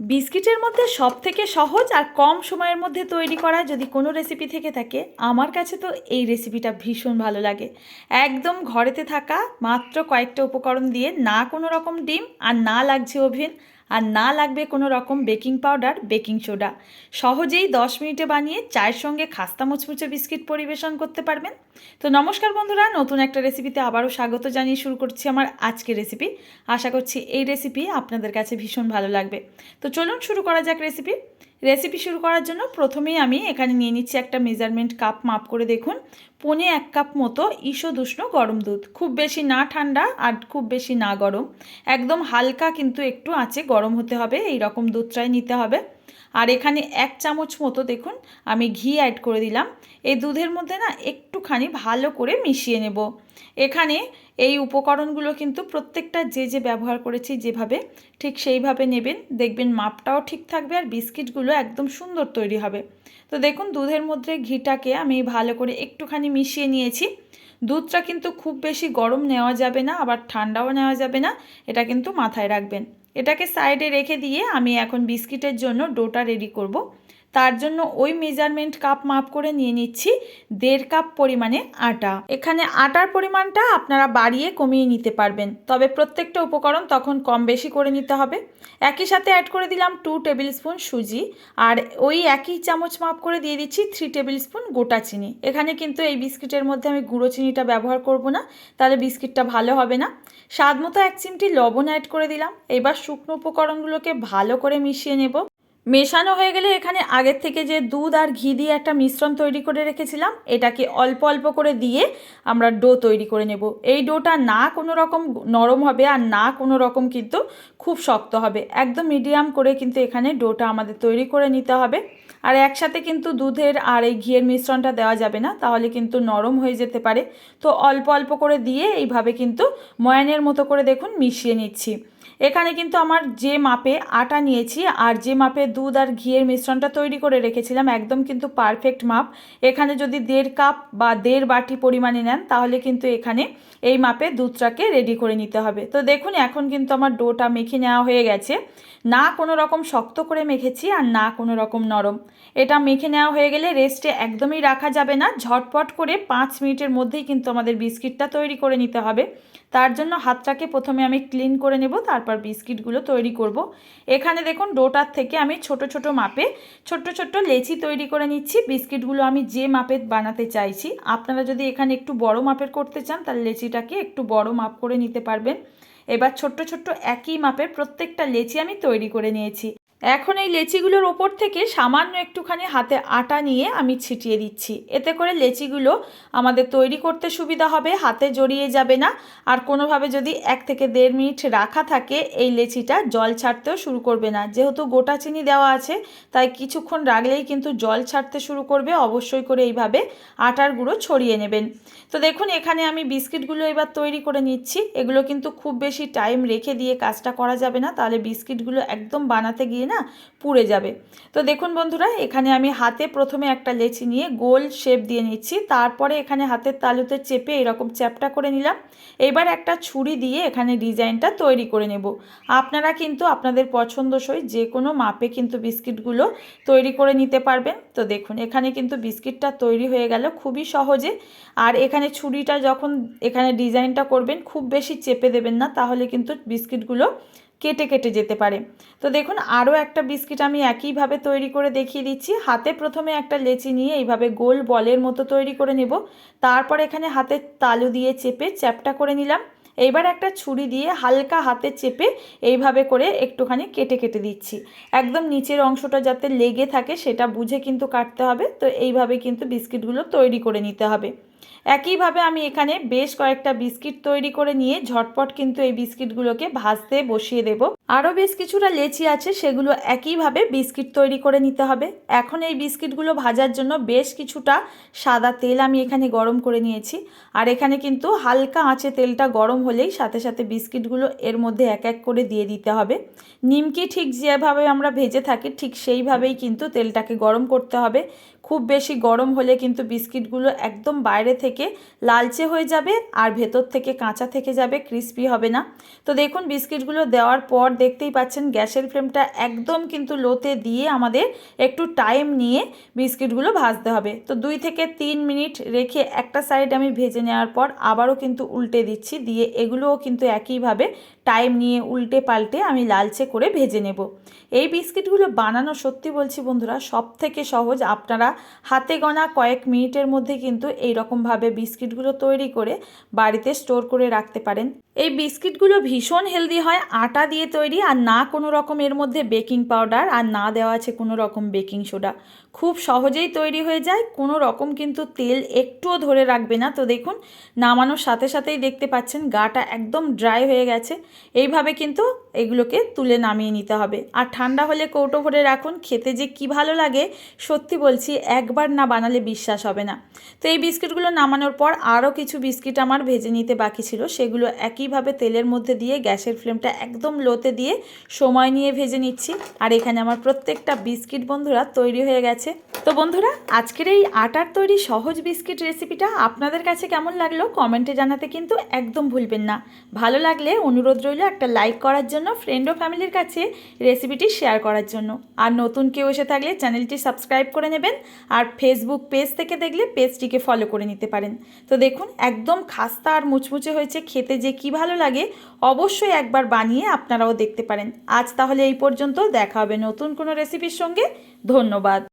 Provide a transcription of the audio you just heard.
বিস্কিটের মধ্যে সব থেকে সহজ আর কম সময়ের মধ্যে তৈরি করা যদি কোনো রেসিপি থেকে থাকে, আমার কাছে তো এই রেসিপিটা ভীষণ ভালো লাগে। একদম ঘরেতে থাকা মাত্র কয়েকটা উপকরণ দিয়ে না কোনো রকম ডিম আর না লাগছে ওভেন আর না লাগবে কোনো রকম বেকিং পাউডার, বেকিং সোডা। সহজেই দশ মিনিটে বানিয়ে চায়ের সঙ্গে খাস্তা মুচমুচে বিস্কিট পরিবেশন করতে পারবেন। তো নমস্কার বন্ধুরা, নতুন একটা রেসিপিতে আবারও স্বাগত জানিয়ে শুরু করছি আমার আজকের রেসিপি আশা করছি এই রেসিপি আপনাদের কাছে ভীষণ ভালো লাগবে। তো চলুন শুরু করা যাক রেসিপি রেসিপি শুরু করার জন্য প্রথমেই আমি এখানে নিয়ে নিচ্ছি একটা মেজারমেন্ট কাপ মাপ করে দেখুন। পনে এক কাপ মতো ঈষদুষ্ণ গরম দুধ। খুব বেশি না ঠান্ডা আর খুব বেশি না গরম। একদম হালকা কিন্তু একটু আঁচে গরম হতে হবে এই রকম দুধটাই নিতে হবে। আর এখানে এক চামচ মতো দেখুন আমি ঘি অ্যাড করে দিলাম। এই দুধের মধ্যে না একটুখানি ভালো করে মিশিয়ে নেব। এখানে এই উপকরণগুলো কিন্তু প্রত্যেকটা যে যে ব্যবহার করেছি যেভাবে ঠিক সেইভাবে নেবেন। দেখবেন মাপটাও ঠিক থাকবে আর বিস্কিটগুলো একদম সুন্দর তৈরি হবে। তো দেখুন দুধের মধ্যে ঘিটাকে আমি ভালো করে একটুখানি মিশিয়ে নিয়েছি। দুধটা কিন্তু খুব বেশি গরম নেওয়া যাবে না, আবার ঠান্ডাও নেওয়া যাবে না, এটা কিন্তু মাথায় রাখবেন। এটাকে সাইডে রেখে দিয়ে আমি এখন বিস্কিটের জন্য ডোটা রেডি করব। তার জন্য ওই মেজারমেন্ট কাপ মাপ করে নিয়ে নিচ্ছি দেড় কাপ পরিমাণে আটা। এখানে আটার পরিমাণটা আপনারা বাড়িয়ে কমিয়ে নিতে পারবেন, তবে প্রত্যেকটা উপকরণ তখন কম বেশি করে নিতে হবে। একই সাথে অ্যাড করে দিলাম টু টেবিল স্পুন সুজি, আর ওই একই চামচ মাপ করে দিয়ে দিচ্ছি থ্রি টেবিল স্পুন গোটা চিনি। এখানে কিন্তু এই বিস্কিটের মধ্যে আমি গুঁড়ো চিনিটা ব্যবহার করব না, তাহলে বিস্কিটটা ভালো হবে না। স্বাদ মতো এক চিমটি লবণ অ্যাড করে দিলাম। এবার শুকনো উপকরণগুলোকে ভালো করে মিশিয়ে নেব। মেশানো হয়ে গেলে এখানে আগের থেকে যে দুধ আর ঘি দিয়ে একটা মিশ্রণ তৈরি করে রেখেছিলাম, এটাকে অল্প অল্প করে দিয়ে আমরা ডো তৈরি করে নেব। এই ডোটা না কোনো রকম নরম হবে আর না কোনো রকম কিন্তু খুব শক্ত হবে। একদম মিডিয়াম করে কিন্তু এখানে ডোটা আমাদের তৈরি করে নিতে হবে। আর একসাথে কিন্তু দুধের আর এই ঘিয়ের মিশ্রণটা দেওয়া যাবে না, তাহলে কিন্তু নরম হয়ে যেতে পারে। তো অল্প অল্প করে দিয়ে এইভাবে কিন্তু ময়ানের মতো করে দেখুন মিশিয়ে নিচ্ছি। এখানে কিন্তু আমার যে মাপে আটা নিয়েছি আর যে মাপে দুধ আর ঘিয়ের মিশ্রণটা তৈরি করে রেখেছিলাম, একদম কিন্তু পারফেক্ট মাপ। এখানে যদি দেড় কাপ বা দেড় বাটি পরিমাণে নেন, তাহলে কিন্তু এখানে এই মাপে দুধটাকে রেডি করে নিতে হবে। তো দেখুন, এখন কিন্তু আমার ডোটা মেখে নেওয়া হয়ে গেছে। না কোনো রকম শক্ত করে মেখেছি আর না কোনো রকম নরম। এটা মেখে নেওয়া হয়ে গেলে রেস্টে একদমই রাখা যাবে না। ঝটপট করে পাঁচ মিনিটের মধ্যেই কিন্তু আমাদের বিস্কিটটা তৈরি করে নিতে হবে। তার জন্য হাতটাকে প্রথমে আমি ক্লিন করে নেব, তারপর বিস্কিটগুলো তৈরি করব। এখানে দেখুন ডোটার থেকে আমি ছোট ছোট মাপে ছোট্ট ছোট্ট লেচি তৈরি করে নিচ্ছি। বিস্কিটগুলো আমি যে মাপে বানাতে চাইছি। আপনারা যদি এখানে একটু বড় মাপের করতে চান, তাহলে লেচিটাকে একটু বড় মাপ করে নিতে পারবেন। এবার ছোট্ট ছোট্ট একই মাপের প্রত্যেকটা লেচি আমি তৈরি করে নিয়েছি। এখন এই লেচিগুলোর ওপর থেকে সামান্য একটুখানি হাতে আটা নিয়ে আমি ছিটিয়ে দিচ্ছি। এতে করে লেচিগুলো আমাদের তৈরি করতে সুবিধা হবে, হাতে জড়িয়ে যাবে না। আর কোনোভাবে যদি এক থেকে দেড় মিনিট রাখা থাকে, এই লেচিটা জল ছাড়তেও শুরু করবে না। যেহেতু গোটা চিনি দেওয়া আছে, তাই কিছুক্ষণ রাখলেই কিন্তু জল ছাড়তে শুরু করবে। অবশ্যই করে এইভাবে আটার গুঁড়ো ছড়িয়ে নেবেন। তো দেখুন, এখানে আমি বিস্কিটগুলো এবার তৈরি করে নিচ্ছি। এগুলো কিন্তু খুব বেশি টাইম রেখে দিয়ে কাজটা করা যাবে না। তাহলে বিস্কিটগুলো একদম বানাতে গিয়ে না, পুড়ে যাবে। তো দেখুন বন্ধুরা, এখানে আমি হাতে প্রথমে একটা লেচি নিয়ে গোল শেপ দিয়ে নিচ্ছি। তারপরে এখানে হাতের তালুতে চেপে এরকম চ্যাপটা করে নিলাম। এবার একটা ছুরি দিয়ে এখানে ডিজাইনটা তৈরি করে নেব। আপনারা কিন্তু আপনাদের পছন্দসই যে কোনো মাপে কিন্তু বিস্কিটগুলো তৈরি করে নিতে পারবেন। তো দেখুন, এখানে কিন্তু বিস্কিটটা তৈরি হয়ে গেল খুবই সহজে। আর এখানে ছুরিটা যখন এখানে ডিজাইনটা করবেন, খুব বেশি চেপে দেবেন না, তাহলে কিন্তু বিস্কিটগুলো কেটে কেটে যেতে পারে। তো দেখুন, আরও একটা বিস্কিট আমি একইভাবে তৈরি করে দেখিয়ে দিচ্ছি। হাতে প্রথমে একটা লেচি নিয়ে এইভাবে গোল বলের মতো তৈরি করে নেব। তারপর এখানে হাতে তালু দিয়ে চেপে চ্যাপটা করে নিলাম। এইবার একটা ছুরি দিয়ে হালকা হাতে চেপে এইভাবে করে একটুখানি কেটে কেটে দিচ্ছি। একদম নিচের অংশটা যাতে লেগে থাকে সেটা বুঝে কিন্তু কাটতে হবে। তো এইভাবে কিন্তু বিস্কিটগুলো তৈরি করে নিতে হবে। একইভাবে আমি এখানে বেশ কয়েকটা বিস্কিট তৈরি করে নিয়ে ঝটপট কিন্তু এই বিস্কিটগুলোকে ভাজতে বসিয়ে দেব। আরও বেশ কিছুটা লেচি আছে, সেগুলো একইভাবে বিস্কিট তৈরি করে নিতে হবে। এখন এই বিস্কিটগুলো ভাজার জন্য বেশ কিছুটা সাদা তেল আমি এখানে গরম করে নিয়েছি। আর এখানে কিন্তু হালকা আঁচে তেলটা গরম হলেই সাথে সাথে বিস্কিটগুলো এর মধ্যে এক এক করে দিয়ে দিতে হবে। নিমকি ঠিক যেভাবে আমরা ভেজে থাকি, ঠিক সেইভাবেই কিন্তু তেলটাকে গরম করতে হবে। খুব বেশি গরম হলে কিন্তু বিস্কিটগুলো একদম বাইরে বাইরে থেকে লালচে হয়ে যাবে আর ভেতর থেকে কাঁচা থেকে যাবে ক্রিস্পি হবে না। তো দেখুন, বিস্কিটগুলো দেওয়ার পর দেখতেই পাচ্ছেন গ্যাসের ফ্লেমটা একদম কিন্তু লোতে দিয়ে আমাদের একটু টাইম নিয়ে বিস্কিটগুলো ভাজতে হবে। তো দুই থেকে তিন মিনিট রেখে একটা সাইড আমি ভেজে নেওয়ার পর আবারও কিন্তু উল্টে দিচ্ছি, দিয়ে এগুলোও কিন্তু একইভাবে টাইম নিয়ে উল্টে পাল্টে আমি লালচে করে ভেজে নেব। এই বিস্কিটগুলো বানানো সত্যি বলছি বন্ধুরা সব থেকে সহজ। আপনারা হাতে গোনা কয়েক মিনিটের মধ্যে কিন্তু এই রকমভাবে বিস্কিটগুলো তৈরি করে বাড়িতে স্টোর করে রাখতে পারেন। এই বিস্কিটগুলো ভীষণ হেলদি হয়, আটা দিয়ে তৈরি আর না কোনো রকম এর মধ্যে বেকিং পাউডার আর না দেওয়া আছে কোনো রকম বেকিং সোডা। খুব সহজেই তৈরি হয়ে যায়, কোনো রকম কিন্তু তেল একটুও ধরে রাখবে না। তো দেখুন, নামানোর সাথে সাথেই দেখতে পাচ্ছেন গাটা একদম ড্রাই হয়ে গেছে। এইভাবে কিন্তু এগুলোকে তুলে নামিয়ে নিতে হবে। আর ঠান্ডা হলে কৌটো ভরে রাখুন, খেতে যে কি ভালো লাগে, সত্যি বলছি, একবার না বানালে বিশ্বাস হবে না। তো এই বিস্কিটগুলো নামানোর পর আরও কিছু বিস্কিট আমার ভেজে নিতে বাকি ছিল। সেগুলো একইভাবে তেলের মধ্যে দিয়ে গ্যাসের ফ্লেমটা একদম লোতে দিয়ে সময় নিয়ে ভেজে নিচ্ছি। আর এখানে আমার প্রত্যেকটা বিস্কিট বন্ধুরা তৈরি হয়ে গেছে। তো বন্ধুরা, আজকের এই আটার তৈরি সহজ বিস্কিট রেসিপিটা আপনাদের কাছে কেমন লাগল কমেন্টে জানাতে কিন্তু একদম ভুলবেন না। ভালো লাগলে অনুরোধ রইল একটা লাইক করার জন্য ফ্রেন্ড ও ফ্যামিলির কাছে রেসিপিটি শেয়ার করার জন্য। আর নতুন কেউ এসে থাকলে চ্যানেলটি সাবস্ক্রাইব করে নেবেন। আর ফেসবুক পেজ থেকে দেখলে পেজটিকে ফলো করে নিতে পারেন। তো দেখুন, একদম খাস্তা আর মুচমুচে হয়েছে, খেতে যে কি ভালো লাগে অবশ্যই একবার বানিয়ে আপনারাও দেখতে পারেন। আজ তাহলে এই পর্যন্ত, দেখা হবে নতুন কোনো রেসিপির সঙ্গে। ধন্যবাদ।